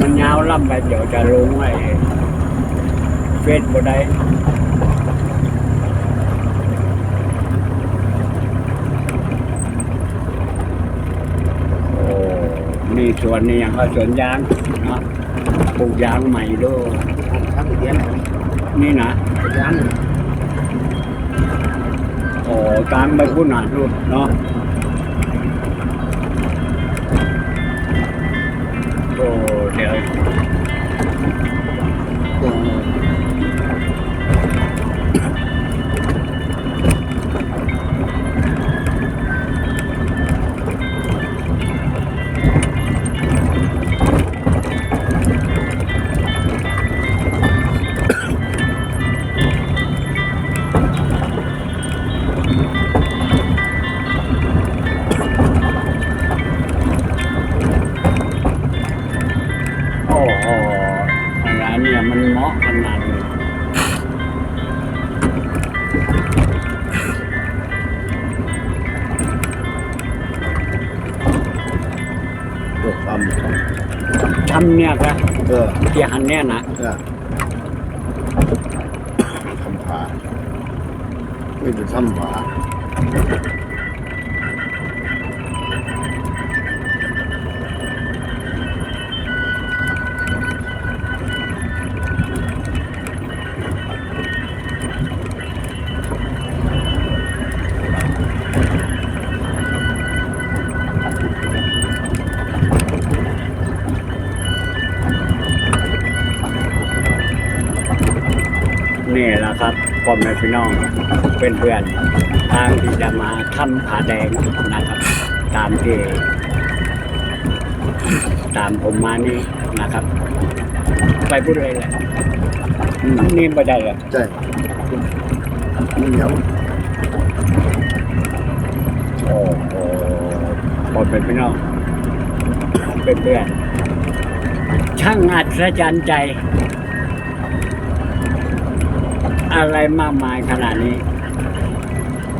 มันยาวล่ำไปเดี๋ยวจะลงไอ้เฟซบ่ได้โอ้นี่สวนนี่ยังก็สวนยางเนาะปลูกยางใหม่ด้วยทำอีกเดือนหนึ่งนี่นะอีกร้านหนึ่งโอ้กลางไปพุ่นหาลูกเนาะ โอ้โหอะไรเนี่ยมันเหมาะขนาดนี้เกิดความทำเนี่ยครับเออเกี่ยหันเนี่ยนะเออทำผาไม่ได้ทำผา นี่แหละครับพ่อแม่พี่น้องเป็นเพื่อนทางที่จะมาทำผาแดงนะครับ ตามที่ตามผมมานี่นะครับ ไปพูดเลยแหละอืมนี่ไม่ได้เลยใช่เหนียวโอ้โหพ่อแม่พี่น้องเป็นเพื่อนช่างอัศจรรย์ใจ อะไรมากมายขนาดนี้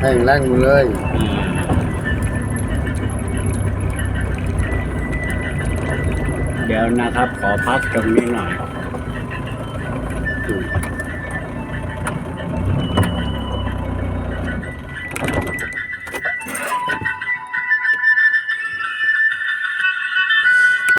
แห้งแรงหมดเลยอ่าเดี๋ยวนะครับ ขอพักตรงนี้หน่อยอืม